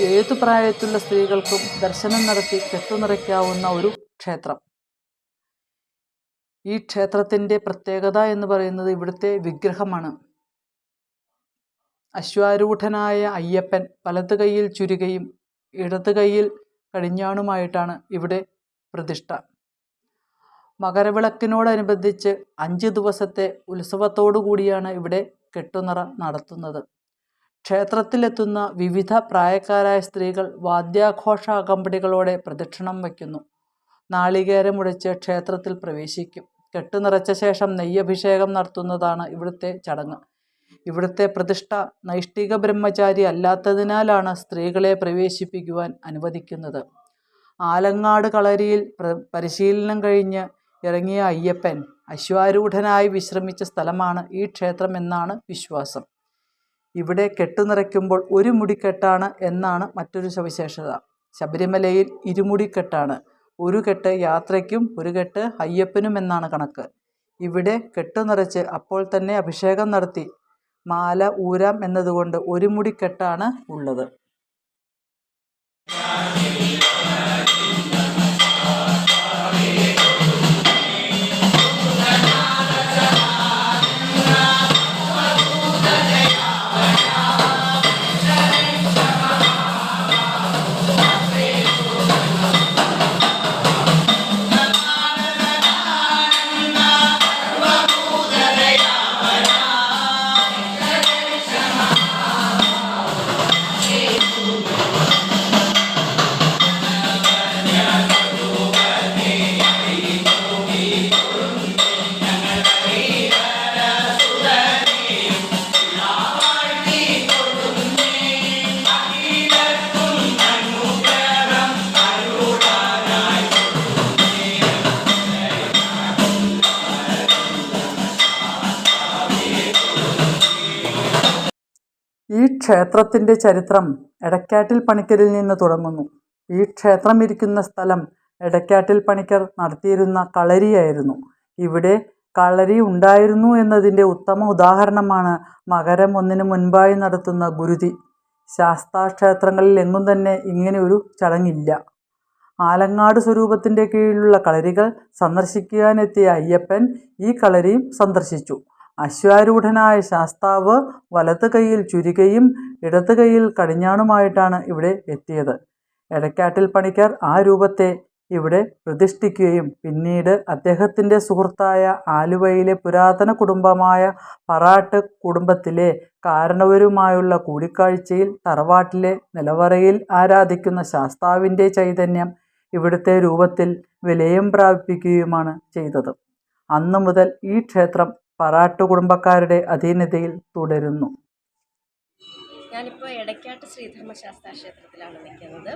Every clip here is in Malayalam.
ഏതു പ്രായത്തിലുള്ള സ്ത്രീകൾക്കും ദർശനം നടത്തി കെട്ടുനിറയ്ക്കാവുന്ന ഒരു ക്ഷേത്രം. ഈ ക്ഷേത്രത്തിന്റെ പ്രത്യേകത എന്ന് പറയുന്നത് ഇവിടുത്തെ വിഗ്രഹമാണ്. അശ്വാരൂഢനായ അയ്യപ്പൻ വലത് കൈയിൽ ചുരുകയും ഇടത് കൈയിൽ കടിഞ്ഞാണുമായിട്ടാണ് ഇവിടെ പ്രതിഷ്ഠ. മകരവിളക്കിനോടനുബന്ധിച്ച് അഞ്ച് ദിവസത്തെ ഉത്സവത്തോടു കൂടിയാണ് ഇവിടെ കെട്ടുനിറ നടത്തുന്നത്. ക്ഷേത്രത്തിലെത്തുന്ന വിവിധ പ്രായക്കാരായ സ്ത്രീകൾ വാദ്യാഘോഷ അകമ്പടികളോടെ പ്രദക്ഷിണം വയ്ക്കുന്നു. നാളികേരമുടച്ച് ക്ഷേത്രത്തിൽ പ്രവേശിക്കും. കെട്ടുനിറച്ച ശേഷം നെയ്യഭിഷേകം നടത്തുന്നതാണ് ഇവിടുത്തെ ചടങ്ങ്. ഇവിടുത്തെ പ്രതിഷ്ഠ നൈഷ്ഠിക ബ്രഹ്മചാരി അല്ലാത്തതിനാലാണ് സ്ത്രീകളെ പ്രവേശിപ്പിക്കുവാൻ അനുവദിക്കുന്നത്. ആലങ്ങാട് കളരിയിൽ പരിശീലനം കഴിഞ്ഞ് ഇറങ്ങിയ അയ്യപ്പൻ അശ്വാരൂഢനായി വിശ്രമിച്ച സ്ഥലമാണ് ഈ ക്ഷേത്രം എന്നാണ് വിശ്വാസം. ഇവിടെ കെട്ടുനിറയ്ക്കുമ്പോൾ ഒരു മുടിക്കെട്ടാണ് എന്നാണ് മറ്റൊരു സവിശേഷത. ശബരിമലയിൽ ഇരുമുടിക്കെട്ടാണ്. ഒരു കെട്ട് യാത്രയ്ക്കും ഒരു കെട്ട് അയ്യപ്പനും എന്നാണ് കണക്ക്. ഇവിടെ കെട്ടുനിറച്ച് അപ്പോൾ തന്നെ അഭിഷേകം നടത്തി. മാല ഊരാം എന്നതുകൊണ്ട് ഒരു മുടിക്കെട്ടാണ് ഉള്ളത്. ക്ഷേത്രത്തിന്റെ ചരിത്രം എടക്കാട്ടിൽ പണിക്കരിൽ നിന്ന് തുടങ്ങുന്നു. ഈ ക്ഷേത്രം ഇരിക്കുന്ന സ്ഥലം എടക്കാട്ടിൽ പണിക്കർ നടത്തിയിരുന്ന കളരിയായിരുന്നു. ഇവിടെ കളരി ഉണ്ടായിരുന്നു എന്നതിന്റെ ഉത്തമ ഉദാഹരണമാണ് മകരം ഒന്നിന് മുൻപായി നടത്തുന്ന ഗുരുതി. ശാസ്താക്ഷേത്രങ്ങളിൽ എങ്ങും തന്നെ ഇങ്ങനെ ഒരു ചടങ്ങില്ല. ആലങ്ങാട് സ്വരൂപത്തിന്റെ കീഴിലുള്ള കളരികൾ സന്ദർശിക്കുവാനെത്തിയ അയ്യപ്പൻ ഈ കളരിയും സന്ദർശിച്ചു. അശ്വാരൂഢനായ ശാസ്താവ് വലത് കൈയിൽ ചുരികയും ഇടത് കൈയിൽ കടിഞ്ഞാണുമായിട്ടാണ് ഇവിടെ എത്തിയത്. എടക്കാട്ടിൽ പണിക്കർ ആ രൂപത്തെ ഇവിടെ പ്രതിഷ്ഠിക്കുകയും പിന്നീട് അദ്ദേഹത്തിന്റെ സുഹൃത്തായ ആലുവയിലെ പുരാതന കുടുംബമായ പറാട്ട് കുടുംബത്തിലെ കാരണവരുമായുള്ള കൂടിക്കാഴ്ചയിൽ തറവാട്ടിലെ നിലവറയിൽ ആരാധിക്കുന്ന ശാസ്താവിന്റെ ചൈതന്യം ഇവിടുത്തെ രൂപത്തിൽ വിലയം പ്രാപിപ്പിക്കുകയുമാണ് ചെയ്തത്. അന്നു മുതൽ ഈ ക്ഷേത്രം പറാട്ട് കുടുംബക്കാരുടെ അധീനതയിൽ തുടരുന്നു. ഞാനിപ്പോൾ എടക്കാട്ട് ശ്രീധർമ്മശാസ്ത്ര ക്ഷേത്രത്തിലാണ് നിൽക്കുന്നത്.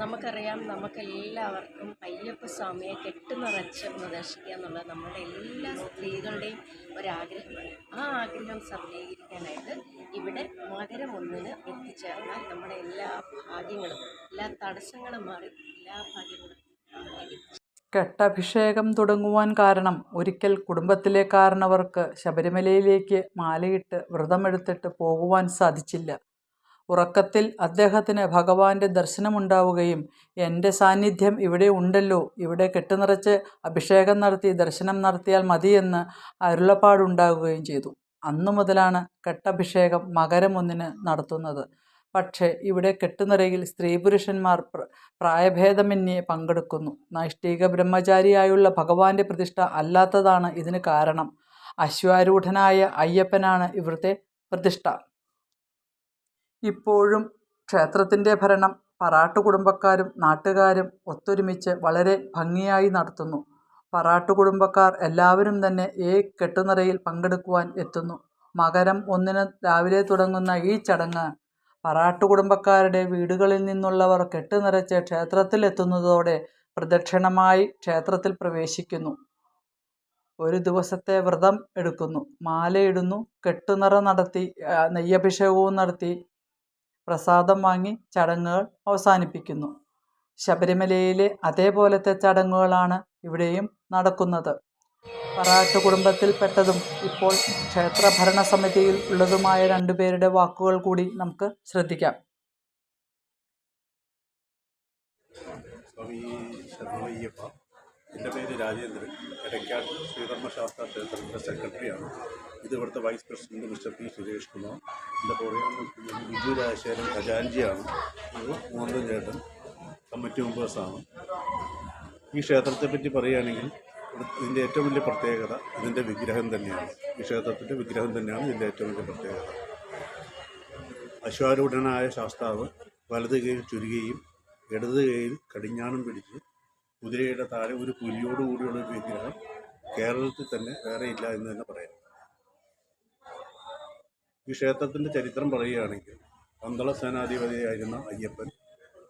നമുക്കറിയാം നമുക്കെല്ലാവർക്കും അയ്യപ്പ സ്വാമിയെ കെട്ടുനിറച്ച് പ്രദർശിക്കുക ദർശിക്കുക എന്നുള്ളത് നമ്മുടെ എല്ലാ സ്ത്രീകളുടെയും ഒരാഗ്രഹമാണ്. ആ ആഗ്രഹം സഫലീകരിക്കാനായിട്ട് ഇവിടെ മകരം ഒന്നിന് എത്തിച്ചേർന്നാൽ നമ്മുടെ എല്ലാ ഭാഗ്യങ്ങളും എല്ലാ തടസ്സങ്ങളും മാറി എല്ലാ ഭാഗ്യങ്ങളും കെട്ടഭിഷേകം തുടങ്ങുവാൻ കാരണം ഒരിക്കൽ കുടുംബത്തിലെ കാരണവർക്ക് ശബരിമലയിലേക്ക് മാലയിട്ട് വ്രതമെടുത്തിട്ട് പോകുവാൻ സാധിച്ചില്ല. ഉറക്കത്തിൽ അദ്ദേഹത്തിന് ഭഗവാന്റെ ദർശനമുണ്ടാവുകയും എന്റെ സാന്നിധ്യം ഇവിടെ ഉണ്ടല്ലോ ഇവിടെ കെട്ടുനിറച്ച് അഭിഷേകം നടത്തി ദർശനം നടത്തിയാൽ മതിയെന്ന് അരുളപ്പാടുണ്ടാകുകയും ചെയ്തു. അന്നു മുതലാണ് കെട്ടഭിഷേകം മകരം ഒന്നിന് നടത്തുന്നത്. പക്ഷേ ഇവിടെ കെട്ടുനിറയിൽ സ്ത്രീ പുരുഷന്മാർ പ്രായഭേദമന്യേ പങ്കെടുക്കുന്നു. നൈഷ്ഠിക ബ്രഹ്മചാരിയായുള്ള ഭഗവാന്റെ പ്രതിഷ്ഠ അല്ലാത്തതാണ് ഇതിന് കാരണം. അശ്വാരൂഢനായ അയ്യപ്പനാണ് ഇവിടുത്തെ പ്രതിഷ്ഠ. ഇപ്പോഴും ക്ഷേത്രത്തിന്റെ ഭരണം പറാട്ട് കുടുംബക്കാരും നാട്ടുകാരും ഒത്തൊരുമിച്ച് വളരെ ഭംഗിയായി നടത്തുന്നു. പറാട്ട് കുടുംബക്കാർ എല്ലാവരും തന്നെ ഈ കെട്ടുനിറയിൽ പങ്കെടുക്കുവാൻ എത്തുന്നു. മകരം ഒന്നിന് രാവിലെ തുടങ്ങുന്ന ഈ ചടങ്ങ് പറാട്ട് കുടുംബക്കാരുടെ വീടുകളിൽ നിന്നുള്ളവർ കെട്ടുനിറച്ച് ക്ഷേത്രത്തിലെത്തുന്നതോടെ പ്രദക്ഷിണമായി ക്ഷേത്രത്തിൽ പ്രവേശിക്കുന്നു. ഒരു ദിവസത്തെ വ്രതം എടുക്കുന്നു. മാലയിടുന്നു കെട്ടുനിറ നടത്തി നെയ്യഭിഷേകവും നടത്തി പ്രസാദം വാങ്ങി ചടങ്ങുകൾ അവസാനിപ്പിക്കുന്നു. ശബരിമലയിലെ അതേപോലത്തെ ചടങ്ങുകളാണ് ഇവിടെയും നടക്കുന്നത്. പറാട്ട് കുടുംബത്തിൽപ്പെട്ടതും ഇപ്പോൾ ക്ഷേത്ര ഭരണസമിതിയിൽ ഉള്ളതുമായ രണ്ടുപേരുടെ വാക്കുകൾ കൂടി നമുക്ക് ശ്രദ്ധിക്കാം. എന്റെ പേര് രാജേന്ദ്രൻ. എടയ്ക്കാട് ശ്രീധർമ്മശാസ്ത്ര ക്ഷേത്രത്തിന്റെ സെക്രട്ടറിയാണ്. ഇത് ഇവിടുത്തെ vice president mister P Suresh Kumar. എന്റെ പുറകെ ബിജു രാജശേഖരൻ ഖജാൻജിയാണ്. മോഹൻ ചേട്ടൻ കമ്മിറ്റി മെമ്പേഴ്സാണ്. ഈ ക്ഷേത്രത്തെപ്പറ്റി പറയുകയാണെങ്കിൽ ഇതിന്റെ ഏറ്റവും വലിയ പ്രത്യേകത ഇതിന്റെ വിഗ്രഹം തന്നെയാണ്. ഈ ക്ഷേത്രത്തിന്റെ വിഗ്രഹം തന്നെയാണ് ഇതിന്റെ ഏറ്റവും വലിയ പ്രത്യേകത. അശ്വാരൂഢനായ ശാസ്താവ് വലത് കൈയിൽ ചുരുകയും ഇടത് കൈയിൽ കടിഞ്ഞാണം പിടിച്ച് കുതിരയുടെ താഴെ ഒരു പുലിയോട് കൂടിയുള്ള ഒരു വിഗ്രഹം കേരളത്തിൽ തന്നെ വേറെ ഇല്ല എന്ന് തന്നെ പറയാം. ഈ ക്ഷേത്രത്തിന്റെ ചരിത്രം പറയുകയാണെങ്കിൽ പന്തള സേനാധിപതിയായിരുന്ന അയ്യപ്പൻ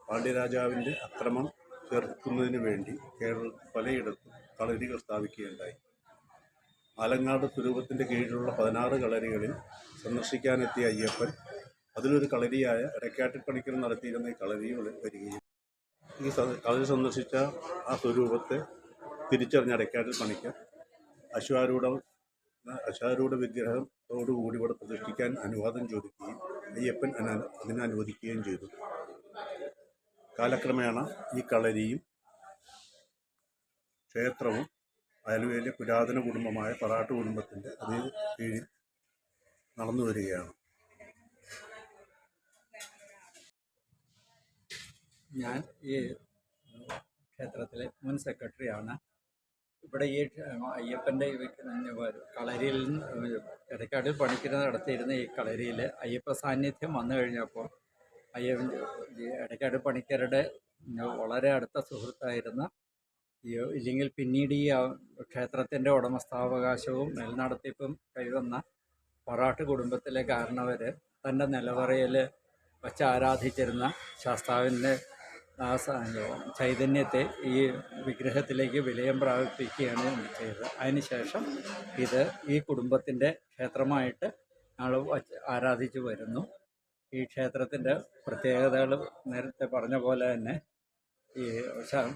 പാണ്ഡ്യരാജാവിന്റെ അക്രമം ചെറുക്കുന്നതിന് വേണ്ടി കേരളത്തിൽ പലയിടത്തും കളരികൾ സ്ഥാപിക്കുകയുണ്ടായി. ആലങ്ങാട് തുരൂപത്തിന്റെ കീഴിലുള്ള പതിനാറ് കളരികളിൽ സന്ദർശിക്കാനെത്തിയ അയ്യപ്പൻ അതിലൊരു കളരിയായ ഇടയ്ക്കാട്ടിൽ പണിക്കൽ നടത്തിയിരുന്ന ഈ കളരിയിൽ വരികയും ഈ കളരി സന്ദർശിച്ച ആ സ്വരൂപത്തെ തിരിച്ചറിഞ്ഞ ഇടയ്ക്കാട്ടിൽ പണിക്കൽ അശ്വാരൂഢ അശ്വാരൂഢ വിഗ്രഹത്തോടുകൂടി ഇവിടെ പ്രതിഷ്ഠിക്കാൻ അനുവാദം ചോദിക്കുകയും അയ്യപ്പൻ അതിനനുവദിക്കുകയും ചെയ്തു. കാലക്രമേണ ഈ കളരിയും ക്ഷേത്രവും ആലുവയിലെ പുരാതന കുടുംബമായ പറാട്ട് കുടുംബത്തിന്റെ അതേ കീഴിൽ നടന്നു വരികയാണ്. ഞാൻ ഈ ക്ഷേത്രത്തിലെ മുൻ സെക്രട്ടറിയാണ്. ഇവിടെ ഈ അയ്യപ്പന്റെ കളരിയിൽ ഇടയ്ക്കാട്ടിൽ പണിക്കുന്ന നടത്തിയിരുന്ന ഈ കളരിയിൽ അയ്യപ്പ സാന്നിധ്യം വന്നു കഴിഞ്ഞപ്പോൾ അയ്യപ്പൻ ഈ ഇടയ്ക്കാട് പണിക്കരുടെ വളരെ അടുത്ത സുഹൃത്തായിരുന്ന ഇല്ലെങ്കിൽ പിന്നീട് ഈ ക്ഷേത്രത്തിന്റെ ഉടമസ്ഥാവകാശവും മേൽനടത്തിപ്പും കൈവന്ന പൊറാട്ട് കുടുംബത്തിലെ കാരണവർ തന്റെ നിലവറയിൽ വച്ച് ആരാധിച്ചിരുന്ന ശാസ്താവിന്റെ ചൈതന്യത്തെ ഈ വിഗ്രഹത്തിലേക്ക് വിലയം പ്രാപിപ്പിക്കുകയാണ് ചെയ്തത്. അതിനുശേഷം ഇത് ഈ കുടുംബത്തിന്റെ ക്ഷേത്രമായിട്ട് ഞങ്ങൾ ആരാധിച്ചു വരുന്നു. ഈ ക്ഷേത്രത്തിന്റെ പ്രത്യേകതകൾ നേരത്തെ പറഞ്ഞ പോലെ തന്നെ ഈ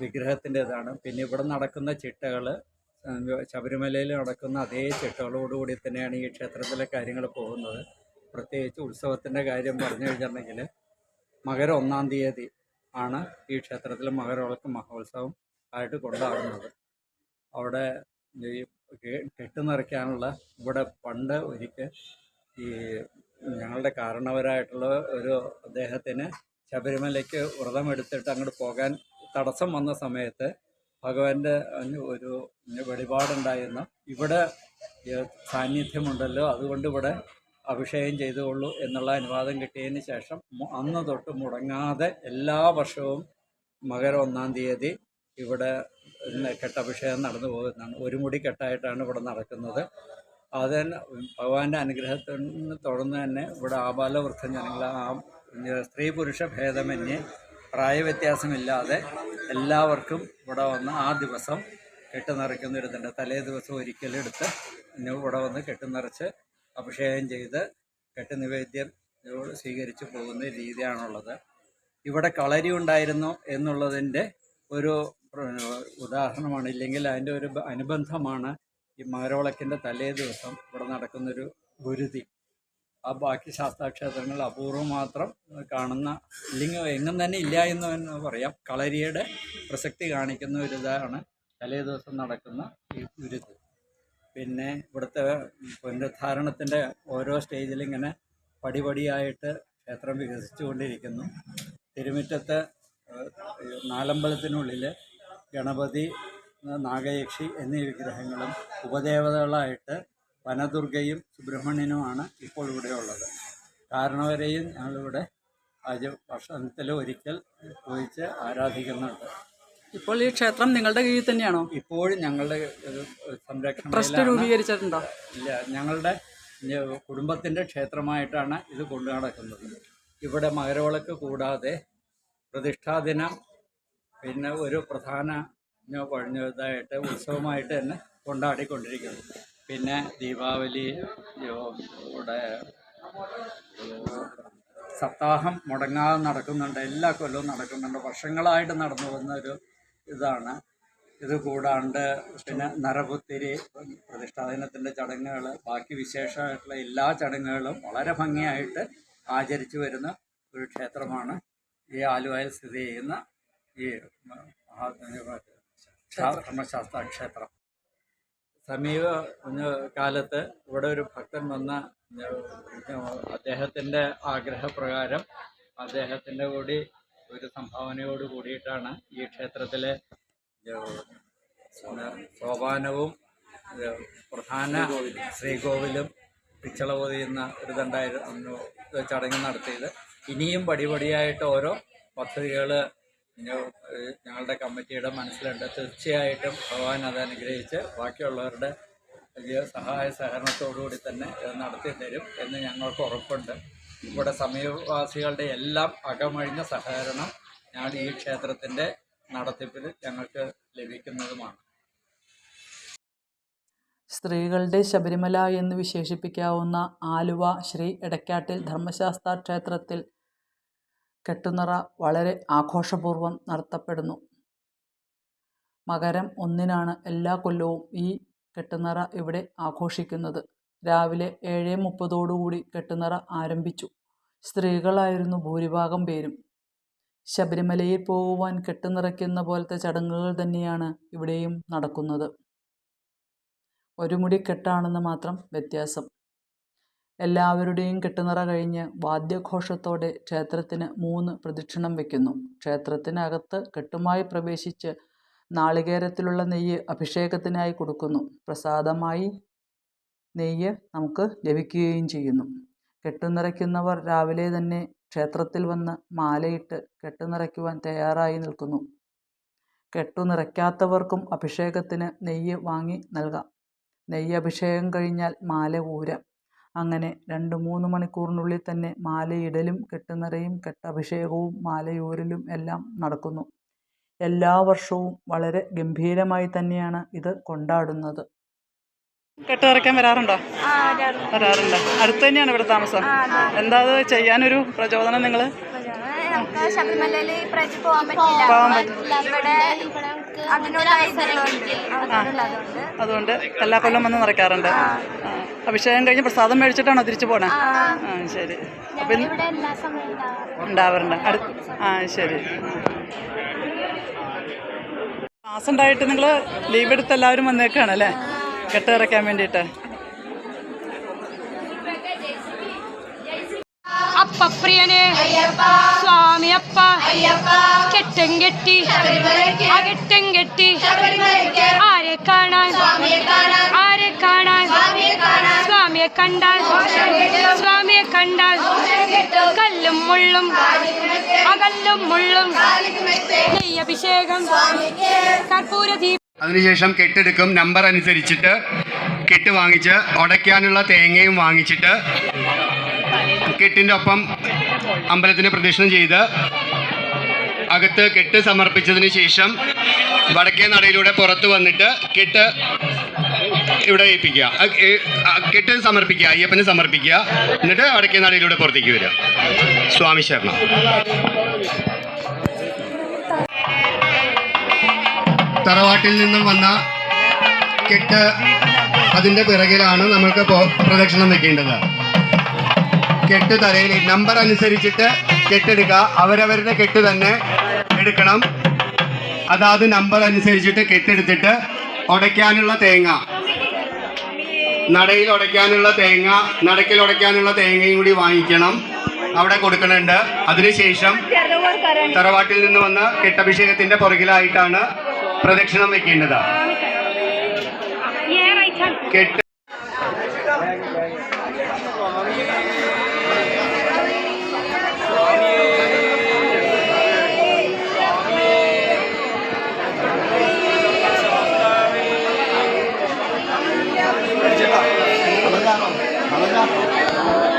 വിഗ്രഹത്തിന്റെതാണ്. പിന്നെ ഇവിടെ നടക്കുന്ന ചിട്ടകൾ ശബരിമലയിൽ നടക്കുന്ന അതേ ചിട്ടകളോടുകൂടി തന്നെയാണ് ഈ ക്ഷേത്രത്തിലെ കാര്യങ്ങൾ പോകുന്നത്. പ്രത്യേകിച്ച് ഉത്സവത്തിന്റെ കാര്യം പറഞ്ഞു കഴിഞ്ഞിട്ടുണ്ടെങ്കിൽ മകര ഒന്നാം തീയതി ആണ് ഈ ക്ഷേത്രത്തിലെ മകരവിളക്ക് മഹോത്സവം ആയിട്ട് കൊണ്ടാടുന്നത്. അവിടെ ഈ കെട്ടുനിറയ്ക്കാനുള്ള ഇവിടെ പണ്ട് ഒരിക്കൽ ഈ ഞങ്ങളുടെ കാരണവരായിട്ടുള്ള ഒരു അദ്ദേഹത്തിന് ശബരിമലയ്ക്ക് വ്രതമെടുത്തിട്ട് അങ്ങോട്ട് പോകാൻ തടസ്സം വന്ന സമയത്ത് ഭഗവാന്റെ ഒരു വെളിപാടുണ്ടായിരുന്നു. ഇവിടെ സാന്നിധ്യമുണ്ടല്ലോ. അതുകൊണ്ട് ഇവിടെ അഭിഷേകം ചെയ്തുകൊള്ളൂ എന്നുള്ള അനുവാദം കിട്ടിയതിന് ശേഷം അന്ന് തൊട്ട് മുടങ്ങാതെ എല്ലാ വർഷവും മകര ഒന്നാം തീയതി ഇവിടെ കെട്ടഭിഷേകം നടന്നു പോകുന്നതാണ്. ഒരു മുടി കെട്ടായിട്ടാണ് ഇവിടെ നടക്കുന്നത്. അത് തന്നെ ഭഗവാന്റെ അനുഗ്രഹത്തിന് തുടർന്ന് തന്നെ ഇവിടെ ആബാലവൃദ്ധ ജനങ്ങൾ ആ സ്ത്രീ പുരുഷ ഭേദമന്യേ പ്രായവ്യത്യാസമില്ലാതെ എല്ലാവർക്കും ഇവിടെ വന്ന് ആ ദിവസം കെട്ടുനിറയ്ക്കുന്ന ഒരു ഇതുണ്ട്. തലേ ദിവസം ഇന്ന് ഇവിടെ വന്ന് കെട്ടുനിറച്ച് അഭിഷേകം ചെയ്ത് കെട്ടുനിവേദ്യം സ്വീകരിച്ചു പോകുന്ന രീതിയാണുള്ളത്. ഇവിടെ കളരി ഉണ്ടായിരുന്നു എന്നുള്ളതിന്റെ ഒരു ഉദാഹരണമാണ്. ഇല്ലെങ്കിൽ അതിന്റെ ഒരു അനുബന്ധമാണ് ഈ മാരോളക്കിന്റെ തലേ ദിവസം ഇവിടെ നടക്കുന്നൊരു ഗുരുതി. ആ ബാക്കി ശാസ്താക്ഷേത്രങ്ങൾ അപൂർവം മാത്രം കാണുന്ന ഇല്ലെങ്കിൽ എങ്ങും തന്നെ ഇല്ല എന്ന് തന്നെ പറയാം. കളരിയുടെ പ്രസക്തി കാണിക്കുന്ന ഒരു ഇതാണ് തലേ ദിവസം നടക്കുന്ന ഈ ഗുരുതി പിന്നെ ഇവിടുത്തെ പുനരുദ്ധാരണത്തിന്റെ ഓരോ സ്റ്റേജിലും ഇങ്ങനെ പടിപടിയായിട്ട് ക്ഷേത്രം വികസിച്ചുകൊണ്ടിരിക്കുന്നു. തിരുമുറ്റത്ത് നാലമ്പലത്തിനുള്ളിൽ ഗണപതി നാഗയക്ഷി എന്നീ വിഗ്രഹങ്ങളും ഉപദേവതകളായിട്ട് വനദുർഗയും സുബ്രഹ്മണ്യനുമാണ് ഇപ്പോൾ ഇവിടെ ഉള്ളത്. കാരണവരെയും ഞങ്ങളിവിടെ ആദ്യ വർഷത്തിൽ ഒരിക്കൽ ചോദിച്ച് ആരാധിക്കുന്നുണ്ട്. ഇപ്പോൾ ഈ ക്ഷേത്രം നിങ്ങളുടെ കീഴിൽ തന്നെയാണോ? ഇപ്പോഴും ഞങ്ങളുടെ സംരക്ഷണം ട്രസ്റ്റ് രൂപീകരിച്ചിട്ടുണ്ടോ? ഇല്ല ഞങ്ങളുടെ കുടുംബത്തിന്റെ കുടുംബത്തിന്റെ ക്ഷേത്രമായിട്ടാണ് ഇത് കൊണ്ടു നടക്കുന്നത്. ഇവിടെ മകരവിളക്ക് കൂടാതെ പ്രതിഷ്ഠാദിനം പിന്നെ ഒരു പ്രധാന കഴിഞ്ഞതായിട്ട് ഉത്സവമായിട്ട് തന്നെ കൊണ്ടാടിക്കൊണ്ടിരിക്കുന്നു. പിന്നെ ദീപാവലി ഇവിടെ സപ്താഹം മുടങ്ങാതെ നടക്കുന്നുണ്ട്. എല്ലാ കൊല്ലവും നടക്കുന്നുണ്ട്. വർഷങ്ങളായിട്ട് നടന്നു വന്ന ഒരു ഇതാണ്. ഇത് കൂടാണ്ട് പിന്നെ നരപുത്തിരി പ്രതിഷ്ഠാദിനത്തിന്റെ ചടങ്ങുകൾ ബാക്കി വിശേഷമായിട്ടുള്ള എല്ലാ ചടങ്ങുകളും വളരെ ഭംഗിയായിട്ട് ആചരിച്ചു വരുന്ന ഒരു ക്ഷേത്രമാണ് ഈ ആലുവയിൽ സ്ഥിതി ചെയ്യുന്ന ഈ ധർമ്മശാസ്ത്ര ക്ഷേത്രം. സമീപ കാലത്ത് ഇവിടെ ഒരു ഭക്തൻ വന്ന അദ്ദേഹത്തിന്റെ ആഗ്രഹപ്രകാരം അദ്ദേഹത്തിന്റെ കൂടി ഒരു സംഭാവനയോട് കൂടിയിട്ടാണ് ഈ ക്ഷേത്രത്തിലെ സോപാനവും പ്രധാന ശ്രീകോവിലും പിച്ചള പൊതിയുന്ന ഒരു ദണ്ടായിരുന്നു ചടങ്ങ് നടത്തിയത്. ഇനിയും പടിപടിയായിട്ട് ഓരോ പദ്ധതികൾ ഞങ്ങളുടെ കമ്മിറ്റിയുടെ മനസ്സിലുണ്ട്. തീർച്ചയായിട്ടും ഭഗവാൻ അത് അനുഗ്രഹിച്ച് ബാക്കിയുള്ളവരുടെ വലിയ സഹായ സഹകരണത്തോടുകൂടി തന്നെ ഇത് നടത്തി തരും എന്ന് ഞങ്ങൾക്ക് ഉറപ്പുണ്ട്. ഇവിടെ സമീപവാസികളുടെ എല്ലാം അകമഴിഞ്ഞ സഹകരണം ഞങ്ങൾ ഈ ക്ഷേത്രത്തിന്റെ നടത്തിപ്പിൽ ഞങ്ങൾക്ക് ലഭിക്കുന്നതുമാണ്. സ്ത്രീകളുടെ ശബരിമല എന്ന് വിശേഷിപ്പിക്കാവുന്ന ആലുവ ശ്രീ എടക്കാട്ടിൽ ധർമ്മശാസ്ത്ര ക്ഷേത്രത്തിൽ കെട്ടുനിറ വളരെ ആഘോഷപൂർവം നടത്തപ്പെടുന്നു. മകരം ഒന്നിനാണ് എല്ലാ കൊല്ലവും ഈ കെട്ടുനിറ ഇവിടെ ആഘോഷിക്കുന്നത്. രാവിലെ ഏഴ് മുപ്പതോടുകൂടി കെട്ടുനിറ ആരംഭിച്ചു. സ്ത്രീകളായിരുന്നു ഭൂരിഭാഗം പേരും. ശബരിമലയിൽ പോകുവാൻ കെട്ടുനിറയ്ക്കുന്ന പോലത്തെ ചടങ്ങുകൾ തന്നെയാണ് ഇവിടെയും നടക്കുന്നത്. ഒരു മുടി കെട്ടാണെന്ന് മാത്രം വ്യത്യാസം. എല്ലാവരുടെയും കെട്ടുനിറ കഴിഞ്ഞ് വാദ്യഘോഷത്തോടെ ക്ഷേത്രത്തിന് മൂന്ന് പ്രദക്ഷിണം വയ്ക്കുന്നു ക്ഷേത്രത്തിനകത്ത് കെട്ടുമായി പ്രവേശിച്ച് നാളികേരത്തിലുള്ള നെയ്യ് അഭിഷേകത്തിനായി കൊടുക്കുന്നു. പ്രസാദമായി നെയ്യ് നമുക്ക് ലഭിക്കുകയും ചെയ്യുന്നു. കെട്ടുനിറയ്ക്കുന്നവർ രാവിലെ തന്നെ ക്ഷേത്രത്തിൽ വന്ന് മാലയിട്ട് കെട്ടുനിറയ്ക്കുവാൻ തയ്യാറായി നിൽക്കുന്നു. കെട്ടുനിറയ്ക്കാത്തവർക്കും അഭിഷേകത്തിന് നെയ്യ് വാങ്ങി നൽകാം. നെയ്യ് അഭിഷേകം കഴിഞ്ഞാൽ മാല ഊരാം. അങ്ങനെ രണ്ട് മൂന്ന് മണിക്കൂറിനുള്ളിൽ തന്നെ മാലയിടലും കെട്ടുനിറയും കെട്ടഭിഷേകവും മാലയൂരലും എല്ലാം നടക്കുന്നു. എല്ലാ വർഷവും വളരെ ഗംഭീരമായി തന്നെയാണ് ഇത് കൊണ്ടാടുന്നത്. കെട്ട് നിറയ്ക്കാൻ വരാറുണ്ടോ. വരാറുണ്ട്. അടുത്ത് തന്നെയാണ് ഇവിടെ താമസം. എന്താ അത് ചെയ്യാനൊരു പ്രചോദനം നിങ്ങൾ നമുക്ക് ശബരിമലയിൽ ഇപ്രാവശ്യം പോകാൻ പറ്റില്ല. ഇവിടെ അതിനുള്ള അവസരമുള്ളതുകൊണ്ട് അതുകൊണ്ട് എല്ലാ കൊല്ലം വന്ന് നിറയ്ക്കാറുണ്ട്. അഭിഷേകം കഴിഞ്ഞ് പ്രസാദം മേടിച്ചിട്ടാണോ തിരിച്ചു പോണേ? ആ. ശരി. അപ്പം ഉണ്ടാവാറുണ്ട്. അടുത്ത് ആ ശരി. മാസം ഉണ്ടായിട്ട് നിങ്ങൾ ലീവ് എടുത്ത് എല്ലാവരും വന്നേക്കാണല്ലേ കെട്ടിറക്കാൻ കെട്ട് ഇറക്കാൻ വേണ്ടിയിട്ട്. അപ്പപ്രിയനെ പ്രിയനെ സ്വാമിയപ്പ. കെട്ടും കെട്ടി ആ കെട്ടും കെട്ടി ആരെ കാണാൻ? ആരെ കാണാൻ? സ്വാമിയെ കണ്ടാൽ? സ്വാമിയെ കണ്ടാൽ? കല്ലും മുള്ളും. അകല്ലും മുള്ളും. നെയ്യഭിഷേകം. കർപ്പൂര ദീപം അതിനുശേഷം കെട്ടെടുക്കും. നമ്പർ അനുസരിച്ചിട്ട് കെട്ട് വാങ്ങിച്ച് ഉടയ്ക്കാനുള്ള തേങ്ങയും വാങ്ങിച്ചിട്ട് കെട്ടിന്റെ ഒപ്പം അമ്പലത്തിന് പ്രദക്ഷിണം ചെയ്ത് അകത്ത് കെട്ട് സമർപ്പിച്ചതിന് ശേഷം വടക്കേ നടയിലൂടെ പുറത്ത് വന്നിട്ട് കെട്ട് ഇവിടെ ഏൽപ്പിക്കുക. കെട്ട് സമർപ്പിക്കുക അയ്യപ്പന് സമർപ്പിക്കുക. എന്നിട്ട് വടക്കേ നടയിലൂടെ പുറത്തേക്ക് വരിക. സ്വാമി ശരണം. തറവാട്ടിൽ നിന്നും വന്ന കെട്ട് അതിന്റെ പിറകിലാണ് നമ്മൾക്ക് പ്രദക്ഷിണം വെക്കേണ്ടത്. കെട്ട് തലയിൽ നമ്പർ അനുസരിച്ചിട്ട് കെട്ടെടുക്കുക അവരവരുടെ കെട്ട് തന്നെ എടുക്കണം. അതാത് നമ്പർ അനുസരിച്ചിട്ട് കെട്ടെടുത്തിട്ട് ഉടയ്ക്കാനുള്ള തേങ്ങ. നടയിൽ ഉടയ്ക്കാനുള്ള തേങ്ങ നടക്കിൽ ഉടയ്ക്കാനുള്ള തേങ്ങയും കൂടി വാങ്ങിക്കണം. അവിടെ കൊടുക്കുന്നുണ്ട്. അതിനുശേഷം തറവാട്ടിൽ നിന്ന് വന്ന കെട്ടഭിഷേകത്തിന്റെ പുറകിലായിട്ടാണ് പ്രദക്ഷിണം വെക്കേണ്ടത്. കെട്ട് Amen.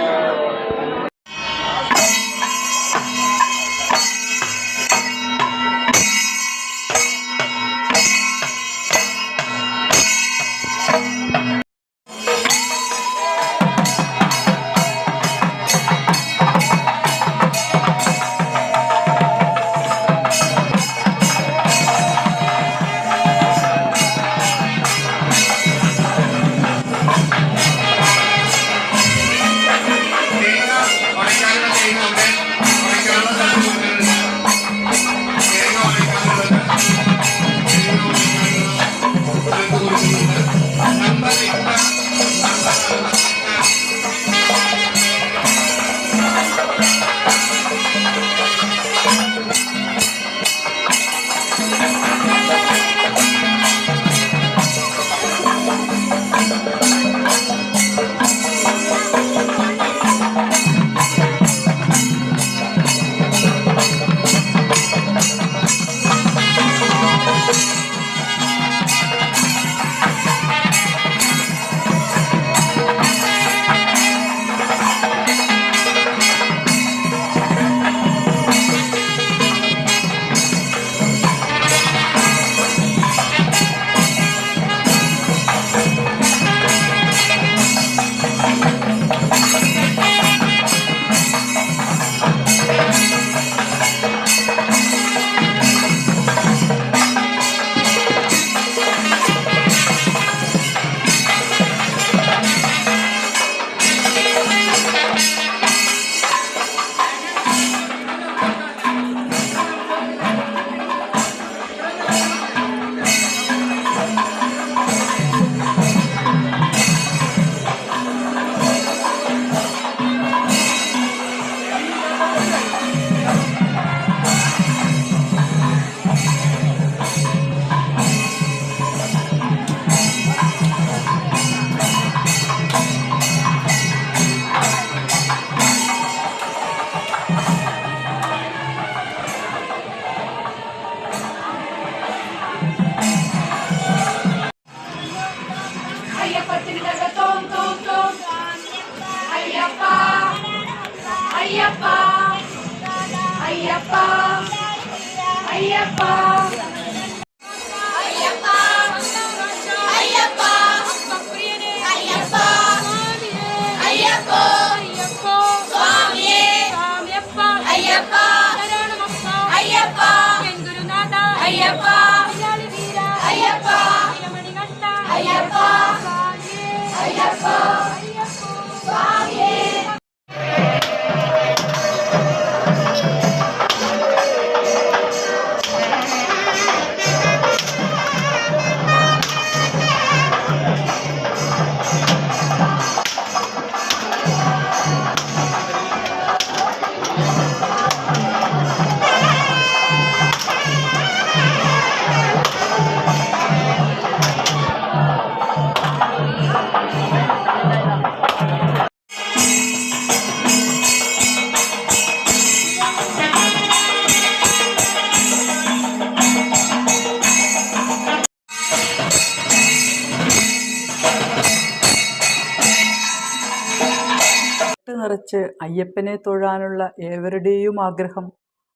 നിറച്ച് അയ്യപ്പനെ തൊഴാനുള്ള ഏവരുടെയും ആഗ്രഹം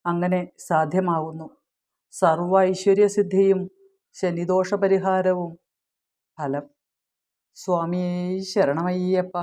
അങ്ങനെ സാധ്യമാകുന്നു. സർവ ഐശ്വര്യസിദ്ധിയും ശനിദോഷ പരിഹാരവും ഫലം. സ്വാമിയേ ശരണമയ്യപ്പ.